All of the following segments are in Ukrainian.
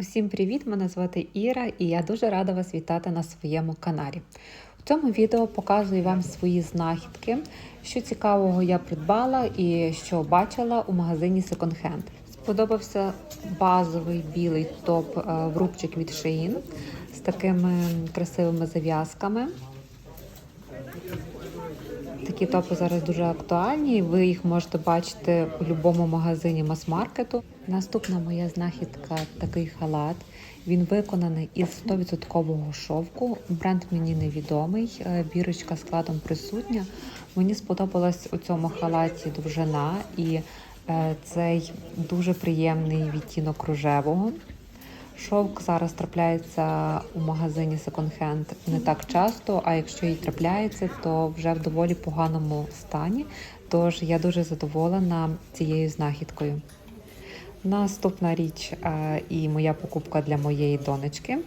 Усім привіт! Мене звати Іра, і я дуже рада вас вітати на своєму каналі. В цьому відео показую вам свої знахідки, що цікавого я придбала і що бачила у магазині Second Hand. Сподобався базовий білий топ е, в рубчик від Shein з такими красивими зав'язками. Такі топи зараз дуже актуальні. Ви їх можете бачити у будь-якому магазині мас-маркету. Наступна моя знахідка такий халат. Він виконаний із 100% шовку. Бренд мені невідомий. е, Бірочка складом присутня. Мені сподобалась у цьому халаті довжина і е, цей дуже приємний відтінок рожевого. Шовк зараз трапляється у магазині Hand не так часто, а якщо і трапляється, то вже в доволі поганому стані. Тож я дуже задоволена цією знахідкою. Наступна річ е, і моя покупка для моєї донечки.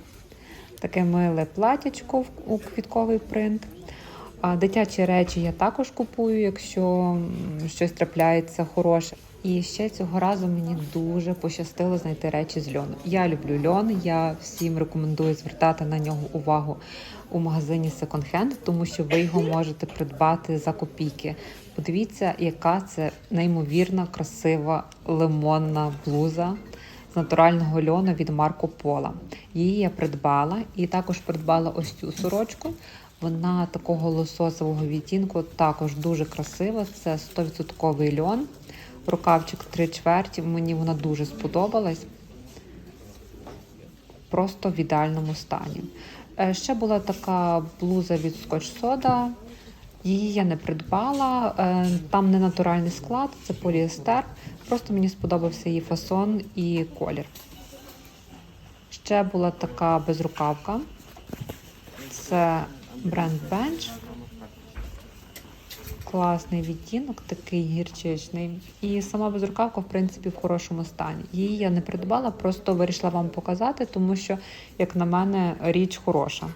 Таке миле платячко у квітковий принт. Дитячі речі я також купую, якщо щось трапляється хороше. І ще цього разу мені дуже пощастило знайти речі з льону. Я люблю льон, я всім рекомендую звертати на нього увагу у магазині Hand, тому що ви його можете придбати за копійки. Подивіться, яка це неймовірно красива лимонна блуза з натурального льону від Марко Пола. Її я придбала і також придбала ось цю сорочку. Вона такого лососового відтінку, також дуже красива. Це 100% льон. Рукавчик 3 чверті. Мені вона дуже сподобалась. Просто в ідеальному стані. Е, Ще була така блуза від Scotch Soda. Її я не придбала. Е, Там не натуральний склад, це поліестер. Просто мені сподобався її фасон і колір. Ще була така безрукавка. Це бренд Bench. Класний відтінок, такий гірчичний. І сама безрукавка, в принципі, в хорошому стані. Її я не придбала, просто вирішила вам показати, тому що, як на мене, річ хороша.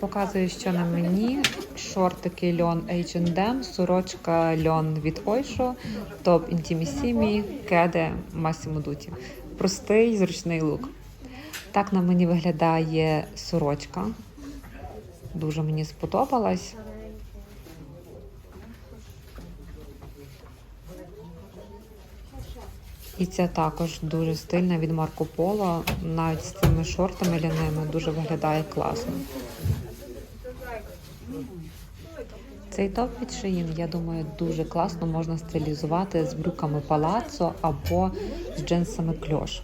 Показую, що на мені шортики льон H&M, сорочка льон від Ойшо, топ Intimissimi, кеди Massimo Dutti. Простий, зручний лук. Так на мені виглядає сорочка. Дуже мені сподобалась. І ця також дуже стильна від Марко Поло. Навіть з цими шортами ляними дуже виглядає класно. Цей топ від Shein, я думаю, дуже класно можна стилізувати з брюками палацо або з джинсами кльош.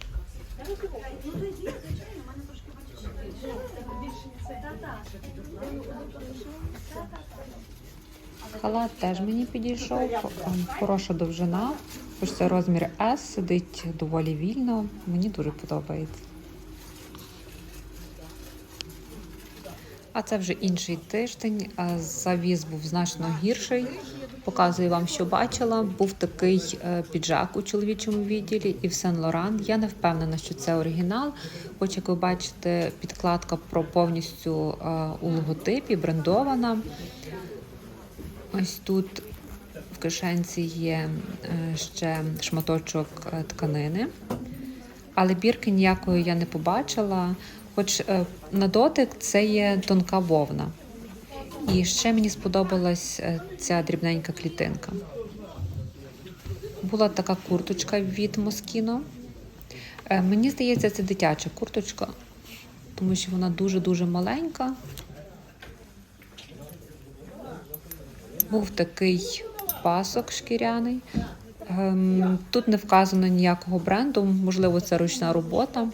Халат теж мені підійшов, хороша довжина, хоч це розмір S, сидить доволі вільно, мені дуже подобається. А це вже інший тиждень. Завіз був значно гірший. Показую вам, що бачила. Був такий е, піджак у чоловічому відділі і в Сен Лоран. Я не впевнена, що це оригінал. Хоч, як ви бачите, підкладка про повністю е, у логотипі брендована. Ось тут кишенці є е, ще шматочок е, тканини, але бірки ніякої я не побачила. Хоч е, на дотик це є тонка вовна. І ще мені сподобалась ця дрібненька клітинка. Була така курточка від Москіно. Мені здається, це дитяча курточка, тому що вона дуже-дуже маленька. Був такий пасок шкіряний. Ем, Тут не вказано ніякого бренду, можливо, це ручна робота.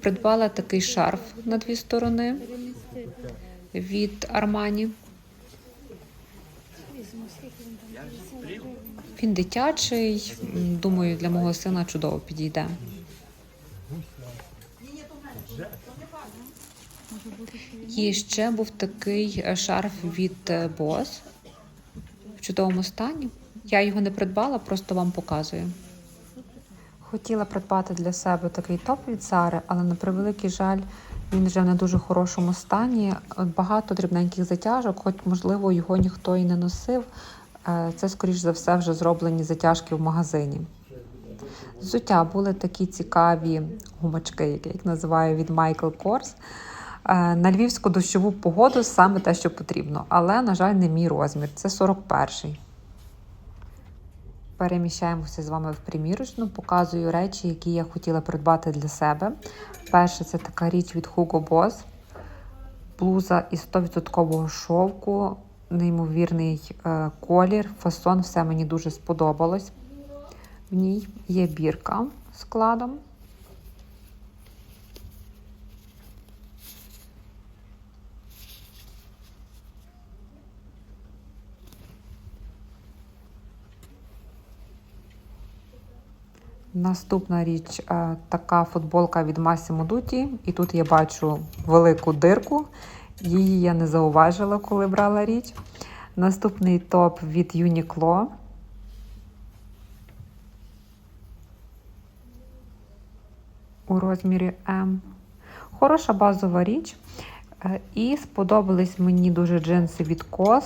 Придбала такий шарф на дві сторони від Армані. Він дитячий, думаю, для мого сина чудово підійде. І ще був такий е, шарф від е, Boss в чудовому стані. Я його не придбала, просто вам показую. Хотіла придбати для себе такий топ від Зари, але на превеликий жаль, він вже в не дуже хорошому стані. Багато дрібненьких затяжок, хоч, можливо, його ніхто і не носив. Е, Це, скоріш за все, вже зроблені затяжки в магазині. Взуття були такі цікаві гумачки, як їх називаю від Michael Kors. Е, На львівську дощову погоду саме те, що потрібно, але, на жаль, не мій розмір. Це 41-й. Переміщаємося з вами в примірочну, показую речі, які я хотіла придбати для себе. Перше, це така річ від Hugo Boss. Блуза із 100% шовку, неймовірний е, колір, фасон, все мені дуже сподобалось. В ній є бірка складом. Наступна річ е, така футболка від Massimo Dutti. І тут я бачу велику дирку. Її я не зауважила, коли брала річ. Наступний топ від Uniqlo. У розмірі М. Хороша базова річ. Е, І сподобались мені дуже джинси від COS.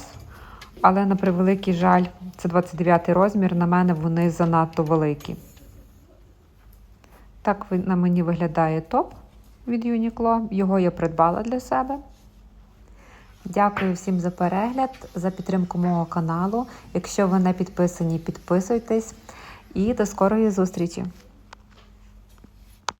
Але, на превеликий жаль, це 29 розмір. На мене вони занадто великі. Так на мені виглядає топ від Uniqlo. Його я придбала для себе. Дякую всім за перегляд, за підтримку мого каналу. Якщо ви не підписані, підписуйтесь. І до скорої зустрічі!